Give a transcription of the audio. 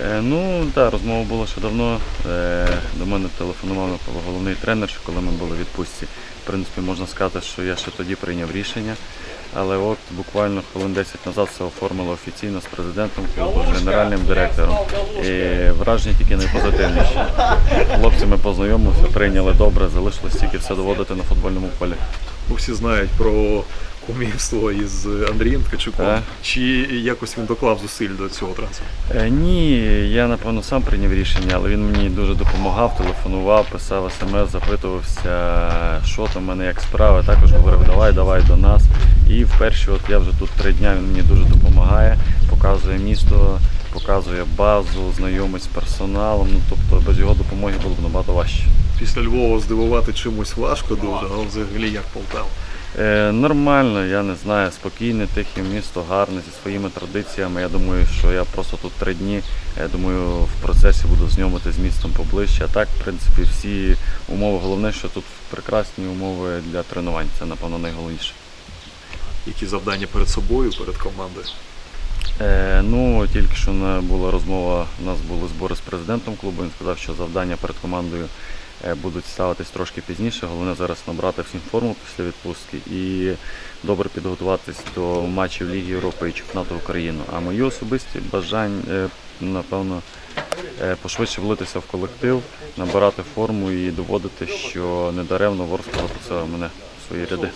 Е, Ну так, розмова була ще давно. Е, До мене телефонував головний тренер, що коли ми були в відпустці. В принципі, можна сказати, що я ще тоді прийняв рішення. Але от буквально хвилин 10 назад це оформило офіційно з президентом клубу, з генеральним директором. І враження тільки найпозитивніші. Хлопцями познайомився, прийняли добре, залишилось тільки все доводити на футбольному полі. Ну, всі знають про кумівство із Андрієм Ткачуком. Так. Чи якось він доклав зусиль до цього трансферу? Е, Ні, я напевно сам прийняв рішення, але він мені дуже допомагав, телефонував, писав смс, запитувався, що там в мене як справи. Також говорив, давай, давай до нас. І вперше, от я вже тут три дня, він мені дуже допомагає, показує місто, показує базу, знайомить з персоналом. Ну тобто без його допомоги було б набагато важче. Після Львова здивувати чимось важко дуже, але взагалі як Полтава. Е, нормально, я не знаю, спокійне, тихе місто, гарне зі своїми традиціями. Я думаю, що я просто тут три дні. Я думаю, в процесі буду знайомитися з містом поближче. А так, в принципі, всі умови. Головне, що тут прекрасні умови для тренувань. Це, напевно, найголовніше. Які завдання перед собою, перед командою? Е, ну, тільки що була розмова, у нас були збори з президентом клубу. Він сказав, що завдання перед командою е, будуть ставитись трошки пізніше. Головне зараз набрати всім форму після відпустки і добре підготуватись до матчів Ліги Європи і чемпіонату України. А мої особисті бажання, е, напевно, пошвидше влитися в колектив, набирати форму і доводити, що недаремно Ворскла записав мене в свої ряди.